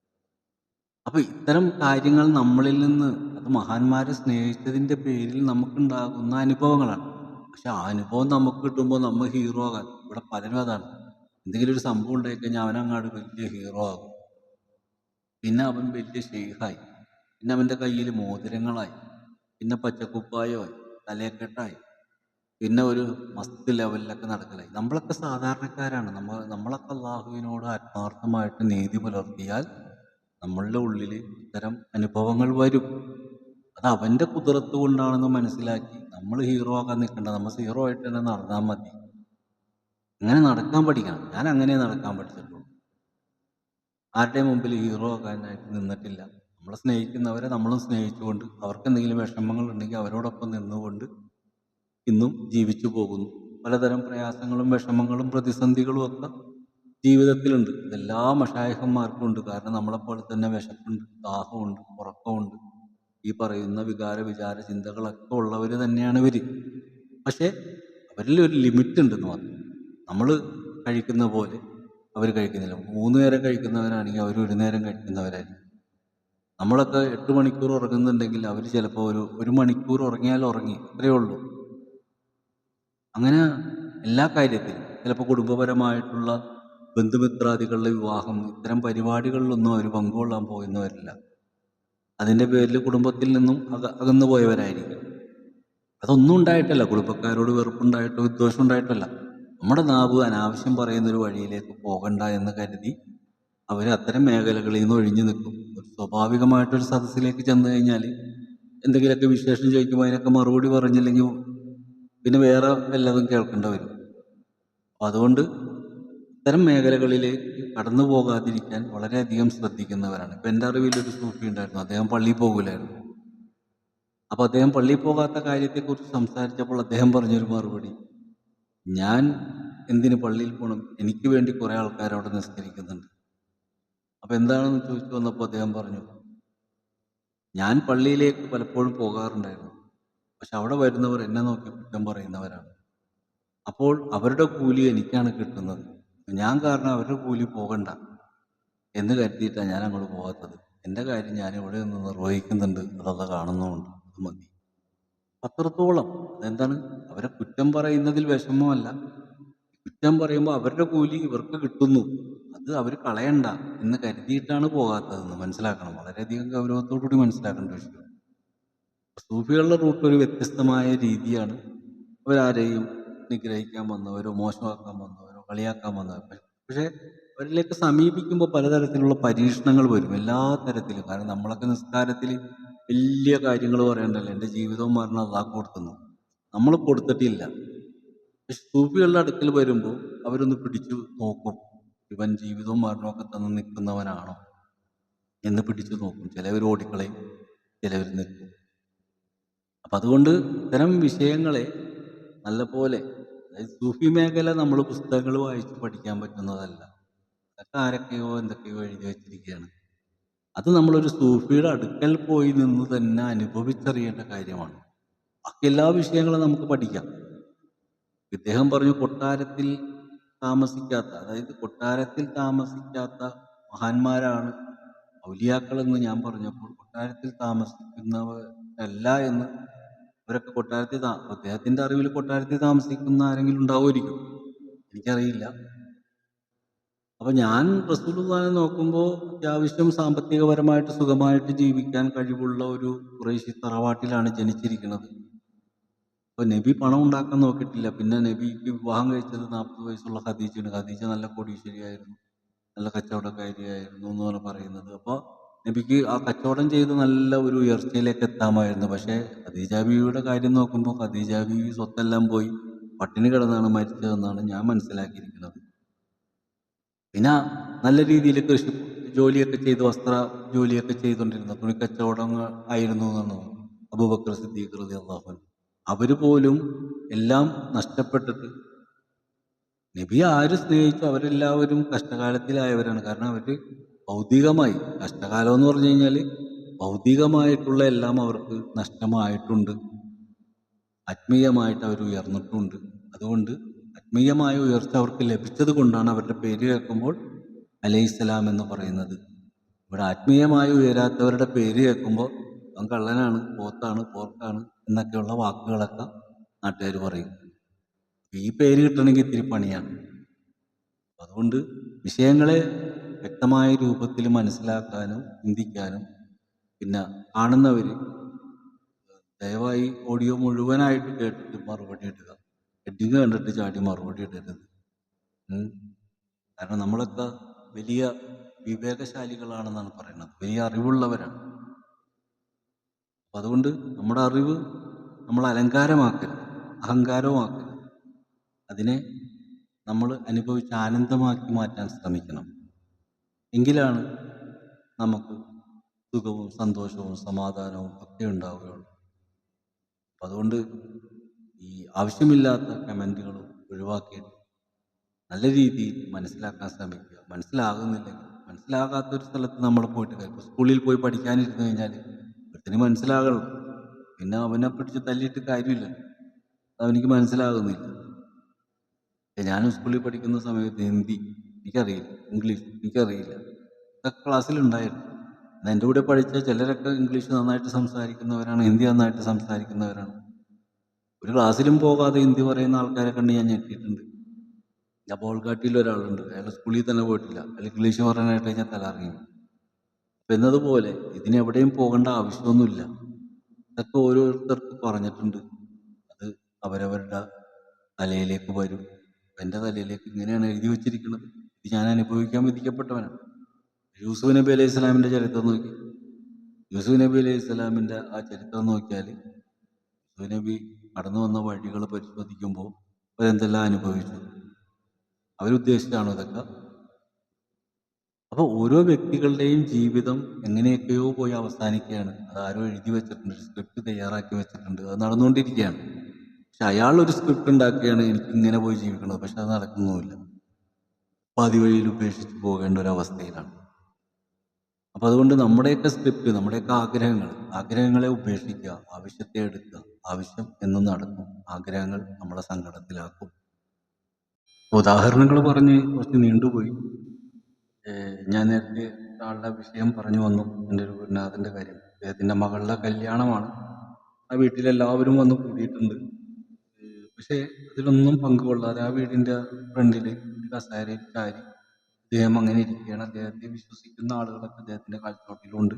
അപ്പൊ ഇത്തരം കാര്യങ്ങൾ നമ്മളിൽ നിന്ന് അത് മഹാന്മാരെ സ്നേഹിച്ചതിന്റെ പേരിൽ നമുക്കുണ്ടാകുന്ന അനുഭവങ്ങളാണ്. പക്ഷെ ആ അനുഭവം നമുക്ക് കിട്ടുമ്പോൾ നമ്മൾ ഹീറോ ആകാൻ ഇവിടെ പലരും അതാണ്. എന്തെങ്കിലും ഒരു സംഭവം ഉണ്ടായിക്കഴിഞ്ഞാൽ അവനങ്ങാട് വലിയ ഹീറോ ആകും. പിന്നെ അവൻ വലിയ ഷെയ്ഹായി പിന്നെ അവന്റെ കയ്യിൽ മോതിരങ്ങളായി. പിന്നെ പച്ചക്കുപ്പായമായി. തലയക്കെട്ടായി. പിന്നെ ഒരു മസ്ത് ലെവലിലൊക്കെ നടക്കലായി. നമ്മളൊക്കെ സാധാരണക്കാരാണ്. നമ്മൾ നമ്മളൊക്കെ അള്ളാഹുവിനോട് ആത്മാർത്ഥമായിട്ട് നീതി പുലർത്തിയാൽ നമ്മളുടെ ഉള്ളിൽ ഇത്തരം അനുഭവങ്ങൾ വരും. അത് അവന്റെ കുതിരത്ത് കൊണ്ടാണെന്ന് മനസ്സിലാക്കി നമ്മൾ ഹീറോ ആക്കാൻ നിൽക്കണ്ട. നമ്മൾ സീറോ ആയിട്ട് തന്നെ നടന്നാൽ മതി. അങ്ങനെ നടക്കാൻ പഠിക്കണം. ഞാൻ അങ്ങനെ നടക്കാൻ പഠിച്ചിട്ടുള്ളൂ. ആരുടെ മുമ്പിൽ ഹീറോ ആക്കാനായിട്ട് നിന്നിട്ടില്ല. നമ്മളെ സ്നേഹിക്കുന്നവരെ നമ്മളും സ്നേഹിച്ചുകൊണ്ട് അവർക്ക് എന്തെങ്കിലും വിഷമങ്ങൾ ഉണ്ടെങ്കിൽ അവരോടൊപ്പം നിന്നുകൊണ്ട് ഇന്നും ജീവിച്ചു പോകുന്നു. പലതരം പ്രയാസങ്ങളും വിഷമങ്ങളും പ്രതിസന്ധികളും ഒക്കെ ജീവിതത്തിലുണ്ട്. ഇതെല്ലാ മഷായഹന്മാർക്കും ഉണ്ട് കാരണം നമ്മളെപ്പോലെ തന്നെ വിശപ്പുണ്ട് ദാഹമുണ്ട് ഉറക്കമുണ്ട് ഈ പറയുന്ന വികാര വിചാര ചിന്തകളൊക്കെ ഉള്ളവർ തന്നെയാണ് ഇവർ പക്ഷേ അവരിൽ ഒരു ലിമിറ്റ് ഉണ്ടെന്ന് മാത്രം. നമ്മൾ കഴിക്കുന്ന പോലെ അവർ കഴിക്കുന്നില്ല. മൂന്ന് നേരം കഴിക്കുന്നവരാണെങ്കിൽ അവർ ഒരു നേരം കഴിക്കുന്നവരായിരിക്കും. നമ്മളൊക്കെ എട്ട് മണിക്കൂർ ഉറങ്ങുന്നുണ്ടെങ്കിൽ അവർ ചിലപ്പോൾ ഒരു ഒരു മണിക്കൂർ ഉറങ്ങിയാൽ ഉറങ്ങി. അത്രയേ ഉള്ളൂ. അങ്ങനെ എല്ലാ കാര്യത്തിലും ചിലപ്പോൾ കുടുംബപരമായിട്ടുള്ള ബന്ധുമിത്രാദികളുടെ വിവാഹം ഇത്തരം പരിപാടികളിലൊന്നും അവർ പങ്കുകൊള്ളാൻ പോകുന്നവരില്ല. അതിന്റെ പേരിൽ കുടുംബത്തിൽ നിന്നും അക അകന്നു പോയവരായിരിക്കും അതൊന്നും ഉണ്ടായിട്ടല്ല. കുടുംബക്കാരോട് വെറുപ്പുണ്ടായിട്ടോ വിദ്വേഷം ഉണ്ടായിട്ടല്ല. നമ്മുടെ നാവ് അനാവശ്യം പറയുന്ന ഒരു വഴിയിലേക്ക് പോകണ്ട എന്ന് കരുതി അവർ അത്തരം മേഖലകളിൽ നിന്ന് ഒഴിഞ്ഞു നിൽക്കും. ഒരു സ്വാഭാവികമായിട്ടൊരു സദസ്സിലേക്ക് ചെന്ന് കഴിഞ്ഞാൽ എന്തെങ്കിലുമൊക്കെ വിശേഷം ചോദിക്കുമ്പോൾ അതിനൊക്കെ മറുപടി പറഞ്ഞില്ലെങ്കിൽ പിന്നെ വേറെ വല്ലതും കേൾക്കേണ്ടി വരും. അതുകൊണ്ട് ഇത്തരം മേഖലകളിലേക്ക് കടന്നു പോകാതിരിക്കാൻ വളരെയധികം ശ്രദ്ധിക്കുന്നവരാണ്. ഇപ്പം എന്റെ അറിവിൽ ഒരു സൂഫി ഉണ്ടായിരുന്നു. അദ്ദേഹം പള്ളി പോകില്ലായിരുന്നു അപ്പോൾ അദ്ദേഹം പള്ളിയിൽ പോകാത്ത കാര്യത്തെക്കുറിച്ച് സംസാരിച്ചപ്പോൾ അദ്ദേഹം പറഞ്ഞൊരു മറുപടി. ഞാൻ എന്തിന് പള്ളിയിൽ പോകണം എനിക്ക് വേണ്ടി കുറേ ആൾക്കാർ അവിടെ നിസ്കരിക്കുന്നുണ്ട്. അപ്പോൾ എന്താണെന്ന് ചോദിച്ചു വന്നപ്പോൾ അദ്ദേഹം പറഞ്ഞു ഞാൻ പള്ളിയിലേക്ക് പലപ്പോഴും പോകാറുണ്ടായിരുന്നു. പക്ഷെ അവിടെ വരുന്നവർ എന്നെ നോക്കി കുറ്റം പറയുന്നവരാണ്. അപ്പോൾ അവരുടെ കൂലി എനിക്കാണ് കിട്ടുന്നത്. ഞാൻ കാരണം അവരുടെ കൂലി പോകണ്ട എന്ന് കരുതിയിട്ടാണ് ഞാൻ അങ്ങോട്ട് പോകാത്തത്. എന്റെ കാര്യം ഞാൻ ഇവിടെ നിന്ന് നിർവഹിക്കുന്നുണ്ട്. അതല്ല കാണുന്നുമുണ്ട് അത് മതി. അത്രത്തോളം അതെന്താണ്? അവരെ കുറ്റം പറയുന്നതിൽ വിഷമമല്ല. കുറ്റം പറയുമ്പോൾ അവരുടെ കൂലി ഇവർക്ക് കിട്ടുന്നു. അത് അവർ കളയണ്ട എന്ന് കരുതിയിട്ടാണ് പോകാത്തതെന്ന് മനസ്സിലാക്കണം. വളരെയധികം ഗൗരവത്തോടുകൂടി മനസ്സിലാക്കേണ്ട വിഷയം. സൂഫികളുടെ റൂട്ട് ഒരു വ്യത്യസ്തമായ രീതിയാണ്. അവരാരെയും നിഗ്രഹിക്കാൻ വന്നവരോ മോശമാക്കാൻ വന്നവരോ കളിയാക്കാൻ വന്നവരോ പക്ഷേ അവരിലേക്ക് സമീപിക്കുമ്പോൾ പലതരത്തിലുള്ള പരീക്ഷണങ്ങൾ വരും. എല്ലാ തരത്തിലും. കാരണം നമ്മളൊക്കെ നിസ്കാരത്തിൽ വലിയ കാര്യങ്ങൾ പറയണ്ടല്ലോ. എന്റെ ജീവിതവും മരണം അതാ കൊടുക്കുന്നു നമ്മൾ കൊടുത്തിട്ടില്ല. പക്ഷെ സൂഫികളുടെ അടുക്കൽ വരുമ്പോൾ അവരൊന്ന് പിടിച്ചു നോക്കും. ഇവൻ ജീവിതവും മരണവും ഒക്കെ തന്ന് നിൽക്കുന്നവനാണോ? എന്ന് പിടിച്ചു നോക്കും. ചിലവർ ഓടിക്കളയും ചിലവർ നിൽക്കും. അപ്പം അതുകൊണ്ട് ഇത്തരം വിഷയങ്ങളെ നല്ലപോലെ സൂഫി മേഖല നമ്മൾ പുസ്തകങ്ങൾ വായിച്ച് പഠിക്കാൻ പറ്റുന്നതല്ല. അതൊക്കെ ആരൊക്കെയോ എന്തൊക്കെയോ എഴുതി വെച്ചിരിക്കുകയാണ് അത് നമ്മളൊരു സൂഫിയുടെ അടുക്കൽ പോയി നിന്ന് തന്നെ അനുഭവിച്ചറിയേണ്ട കാര്യമാണ്. ബാക്കി എല്ലാ വിഷയങ്ങളും നമുക്ക് പഠിക്കാം. ഇദ്ദേഹം പറഞ്ഞു കൊട്ടാരത്തിൽ താമസിക്കാത്ത അതായത് കൊട്ടാരത്തിൽ താമസിക്കാത്ത മഹാന്മാരാണ് ഔലിയാക്കളെന്ന് ഞാൻ പറഞ്ഞപ്പോൾ കൊട്ടാരത്തിൽ താമസിക്കുന്നവരല്ല എന്ന് അവരൊക്കെ കൊട്ടാരത്തിൽ അദ്ദേഹത്തിന്റെ അറിവിൽ കൊട്ടാരത്തിൽ താമസിക്കുന്ന ആരെങ്കിലും ഉണ്ടാവുമായിരിക്കും. എനിക്കറിയില്ല. അപ്പം ഞാൻ റസൂലുള്ളാഹിനെ നോക്കുമ്പോൾ അത്യാവശ്യം സാമ്പത്തികപരമായിട്ട് സുഖമായിട്ട് ജീവിക്കാൻ കഴിവുള്ള ഒരു കുറേശ്ശി തറവാട്ടിലാണ് ജനിച്ചിരിക്കുന്നത്. അപ്പോൾ നബി പണം ഉണ്ടാക്കാൻ നോക്കിയിട്ടില്ല. പിന്നെ നബിക്ക് വിവാഹം കഴിച്ചത് നാൽപ്പത് വയസ്സുള്ള ഖദീജയാണ്. ഖദീജ നല്ല കോടീശ്വരിയായിരുന്നു. നല്ല കച്ചവടക്കാരിയായിരുന്നു എന്നാണ് പറയുന്നത്. അപ്പോൾ നബിക്ക് ആ കച്ചവടം ചെയ്ത് നല്ല ഒരു ഉയർച്ചയിലേക്ക് എത്താമായിരുന്നു. പക്ഷേ ഖദീജ ബീവിയുടെ കാര്യം നോക്കുമ്പോൾ ഖദീജ ബീവി സ്വത്തെല്ലാം പോയി പട്ടിണി കിടന്നാണ് മരിച്ചതെന്നാണ് ഞാൻ മനസ്സിലാക്കിയിരിക്കുന്നത്. പിന്നെ നല്ല രീതിയിൽ കൃഷി ജോലിയൊക്കെ ചെയ്ത് വസ്ത്ര ജോലിയൊക്കെ ചെയ്തുകൊണ്ടിരുന്ന തുണിക്കച്ചവടങ്ങൾ ആയിരുന്നു എന്നാണ് അബൂബക്കർ സിദ്ദീഖ് റതി അള്ളാഹു അവർ പോലും എല്ലാം നഷ്ടപ്പെട്ടിട്ട് നബി ആര് സ്നേഹിച്ചു? അവരെല്ലാവരും കഷ്ടകാലത്തിലായവരാണ്. കാരണം അവർ ഭൗതികമായി നഷ്ടകാലം എന്ന് പറഞ്ഞു കഴിഞ്ഞാൽ ഭൗതികമായിട്ടുള്ള എല്ലാം അവർക്ക് നഷ്ടമായിട്ടുണ്ട്. ആത്മീയമായിട്ട് അവർ ഉയർന്നിട്ടുണ്ട്. അതുകൊണ്ട് ആത്മീയമായ ഉയർച്ച അവർക്ക് ലഭിച്ചത് കൊണ്ടാണ് അവരുടെ പേര് കേൾക്കുമ്പോൾ അലൈഹിസ്സലാം എന്ന് പറയുന്നത്. ഇവിടെ ആത്മീയമായി ഉയരാത്തവരുടെ പേര് കേൾക്കുമ്പോൾ അവൻ കള്ളനാണ് പോത്താണ് പോർക്കാണ് എന്നൊക്കെയുള്ള വാക്കുകളൊക്കെ നാട്ടുകാർ പറയും. ഈ പേര് കിട്ടണമെങ്കിൽ ഇത്തിരി പണിയാണ്. അതുകൊണ്ട് വിഷയങ്ങളെ വ്യക്തമായ രൂപത്തിൽ മനസ്സിലാക്കാനും ചിന്തിക്കാനും പിന്നെ കാണുന്നവർ ദയവായി ഓഡിയോ മുഴുവനായിട്ട് കേട്ടിട്ട് മറുപടി ഇടുക. ഹെഡിങ് കണ്ടിട്ട് ചാടി മറുപടി ഇടരുത്. കാരണം നമ്മളൊക്കെ വലിയ വിവേകശാലികളാണെന്നാണ് പറയുന്നത്. വലിയ അറിവുള്ളവരാണ്. അപ്പം അതുകൊണ്ട് നമ്മുടെ അറിവ് നമ്മൾ അലങ്കാരമാക്കരുത്. അഹങ്കാരമാക്കരുത് അതിനെ നമ്മൾ അനുഭവിച്ച് ആനന്ദമാക്കി മാറ്റാൻ ശ്രമിക്കണം. എങ്കിലാണ് നമുക്ക് സുഖവും സന്തോഷവും സമാധാനവും ഒക്കെ ഉണ്ടാവുകയുള്ളൂ. അതുകൊണ്ട് ഈ ആവശ്യമില്ലാത്ത കമന്റുകളും ഒഴിവാക്കിയിട്ട് നല്ല രീതിയിൽ മനസ്സിലാക്കാൻ ശ്രമിക്കുക. മനസ്സിലാകുന്നില്ലെങ്കിൽ മനസ്സിലാകാത്തൊരു സ്ഥലത്ത് നമ്മൾ പോയിട്ട് ഇപ്പോൾ സ്കൂളിൽ പോയി പഠിക്കാനിരുന്നു കഴിഞ്ഞാൽ ഒരുത്തിന് മനസ്സിലാകണം. പിന്നെ അവനെ പിടിച്ച് തല്ലിയിട്ട് കാര്യമില്ല. അവനിക്ക് മനസ്സിലാകുന്നില്ല. ഞാൻ സ്കൂളിൽ പഠിക്കുന്ന സമയത്ത് ഹിന്ദി എനിക്കറിയില്ല. ഇംഗ്ലീഷ് എനിക്കറിയില്ല. ഇതൊക്കെ ക്ലാസ്സിലുണ്ടായിരുന്നു. എന്റെ കൂടെ പഠിച്ച ചിലരൊക്കെ ഇംഗ്ലീഷ് നന്നായിട്ട് സംസാരിക്കുന്നവരാണ് ഹിന്ദി നന്നായിട്ട് സംസാരിക്കുന്നവരാണ്. ഒരു ക്ലാസ്സിലും പോകാതെ ഹിന്ദി പറയുന്ന ആൾക്കാരെ കണ്ട് ഞാൻ ഞെട്ടിയിട്ടുണ്ട്. ഞാൻ ബോൾഗാട്ടിയിൽ ഒരാളുണ്ട്. അയാൾ സ്കൂളിൽ തന്നെ പോയിട്ടില്ല. അയാൾ ഇംഗ്ലീഷ് പറയാനായിട്ട് ഞാൻ തലറിയും അപ്പം എന്നതുപോലെ ഇതിനെവിടെയും പോകേണ്ട ആവശ്യമൊന്നുമില്ല. ഇതൊക്കെ ഓരോരുത്തർക്ക് പറഞ്ഞിട്ടുണ്ട്. അത് അവരവരുടെ തലയിലേക്ക് വരും. എന്റെ തലയിലേക്ക് ഇങ്ങനെയാണ് എഴുതി വെച്ചിരിക്കുന്നത്. ഇത് ഞാൻ അനുഭവിക്കാൻ വിധിക്കപ്പെട്ടവനാണ്. യൂസുഫ് നബി അലൈഹി സ്വലാമിന്റെ ചരിത്രം നോക്കി. യൂസുഫ് നബി അലൈഹി സ്വലാമിന്റെ ആ ചരിത്രം നോക്കിയാൽ യൂസുഫ് നബി കടന്നു വന്ന വഴികൾ പരിശോധിക്കുമ്പോൾ അവരെന്തെല്ലാം അനുഭവിച്ചു? അവരുദ്ദേശിച്ചാണോ ഇതൊക്കെ? അപ്പോൾ ഓരോ വ്യക്തികളുടെയും ജീവിതം എങ്ങനെയൊക്കെയോ പോയി അവസാനിക്കുകയാണ്. അത് ആരോ എഴുതി വെച്ചിട്ടുണ്ട് സ്ക്രിപ്റ്റ് തയ്യാറാക്കി വെച്ചിട്ടുണ്ട് അത് നടന്നുകൊണ്ടിരിക്കുകയാണ്. പക്ഷെ അയാൾ ഒരു സ്ക്രിപ്റ്റ് ഉണ്ടാക്കുകയാണ് എനിക്ക് ഇങ്ങനെ പോയി ജീവിക്കുന്നത് പക്ഷെ അത് നടക്കുന്നുമില്ല പതിവഴിയിൽ ഉപേക്ഷിച്ച് പോകേണ്ട ഒരു അവസ്ഥയിലാണ്. അപ്പോൾ അതുകൊണ്ട് നമ്മുടെയൊക്കെ സ്ക്രിപ്റ്റ് നമ്മുടെയൊക്കെ ആഗ്രഹങ്ങൾ ആഗ്രഹങ്ങളെ ഉപേക്ഷിക്കുക ആവശ്യത്തെ എടുക്കുക ആവശ്യം എന്നും നടക്കും ആഗ്രഹങ്ങൾ നമ്മളെ സങ്കടത്തിലാക്കും. ഉദാഹരണങ്ങൾ പറഞ്ഞ് കുറച്ച് നീണ്ടുപോയി. ഞാൻ നേരത്തെ ആളുടെ വിഷയം പറഞ്ഞു വന്നു എന്റെ ഒരു ഗുരുനാഥന്റെ കാര്യം. അദ്ദേഹത്തിന്റെ മകളുടെ കല്യാണമാണ്. ആ വീട്ടിലെല്ലാവരും വന്ന് കൂടിയിട്ടുണ്ട്. പക്ഷേ അതിലൊന്നും പങ്കുകൊള്ളാതെ ആ വീടിന്റെ ഫ്രണ്ടിൽ ഒരു കസേരയിൽ അദ്ദേഹം അങ്ങനെ ഇരിക്കുകയാണ്. അദ്ദേഹത്തെ വിശ്വസിക്കുന്ന ആളുകളൊക്കെ അദ്ദേഹത്തിന്റെ കാൽച്ചോട്ടിലുണ്ട്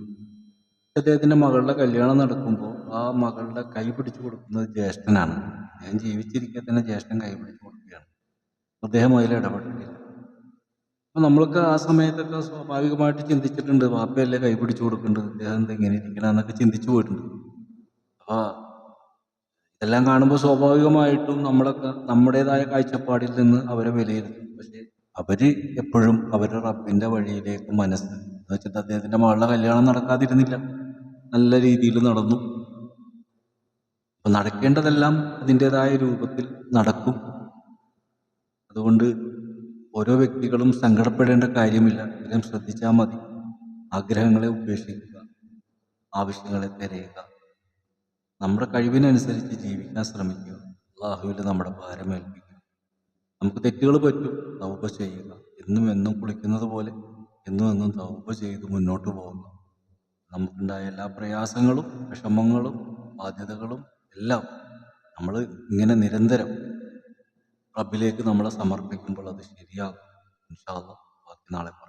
അദ്ദേഹത്തിന്റെ മകളുടെ കല്യാണം നടക്കുമ്പോൾ ആ മകളുടെ കൈ പിടിച്ചു കൊടുക്കുന്നത് ജ്യേഷ്ഠനാണ്. ഞാൻ ജീവിച്ചിരിക്കെ തന്നെ ജ്യേഷ്ഠൻ കൈ പിടിച്ചു കൊടുക്കുകയാണ്. അദ്ദേഹം അതിൽ ഇടപെട്ടിട്ടില്ല. അപ്പൊ നമ്മൾക്ക് ആ സമയത്തൊക്കെ സ്വാഭാവികമായിട്ട് ചിന്തിച്ചിട്ടുണ്ട് വാപ്പയല്ലേ കൈ പിടിച്ചു കൊടുക്കേണ്ടത്? അദ്ദേഹം എന്താ ഇങ്ങനെ ഇരിക്കണം? എന്നൊക്കെ ചിന്തിച്ചു പോയിട്ടുണ്ട്. അപ്പൊ ഇതെല്ലാം കാണുമ്പോൾ സ്വാഭാവികമായിട്ടും നമ്മളൊക്കെ നമ്മുടേതായ കാഴ്ചപ്പാടിൽ നിന്ന് അവരെ വിലയിരുത്തും. അവർ എപ്പോഴും അവരുടെ റബ്ബിന്റെ വഴിയിലേക്ക് മനസ്സ് എന്ന് വെച്ചിട്ട് അദ്ദേഹത്തിന്റെ മകളുടെ കല്യാണം നടക്കാതിരുന്നില്ല. നല്ല രീതിയിൽ നടന്നു. അപ്പൊ നടക്കേണ്ടതെല്ലാം അതിന്റെതായ രൂപത്തിൽ നടക്കും. അതുകൊണ്ട് ഓരോ വ്യക്തികളും സങ്കടപ്പെടേണ്ട കാര്യമില്ല. അദ്ദേഹം ശ്രദ്ധിച്ചാൽ മതി. ആഗ്രഹങ്ങളെ ഉപേക്ഷിക്കുക. ആവശ്യങ്ങളെ തിരയുക. നമ്മുടെ കഴിവിനനുസരിച്ച് ജീവിക്കാൻ ശ്രമിക്കുക. അള്ളാഹുവിൽ നമ്മുടെ ഭാരമേൽപ്പിക്കുക നമുക്ക് തെറ്റുകൾ പറ്റും തൗബ ചെയ്യുക. എന്നും എന്നും കുളിക്കുന്നത് പോലെ എന്നും എന്നും തൗബ ചെയ്ത് മുന്നോട്ട് പോകുക. നമുക്കുണ്ടായ എല്ലാ പ്രയാസങ്ങളും വിഷമങ്ങളും ബാധ്യതകളും എല്ലാം നമ്മൾ ഇങ്ങനെ നിരന്തരം റബ്ബിലേക്ക് നമ്മളെ സമർപ്പിക്കുമ്പോൾ അത് ശരിയാകും. ഇൻഷാ അല്ലാ ബാക്കി നാളെ പറയാം.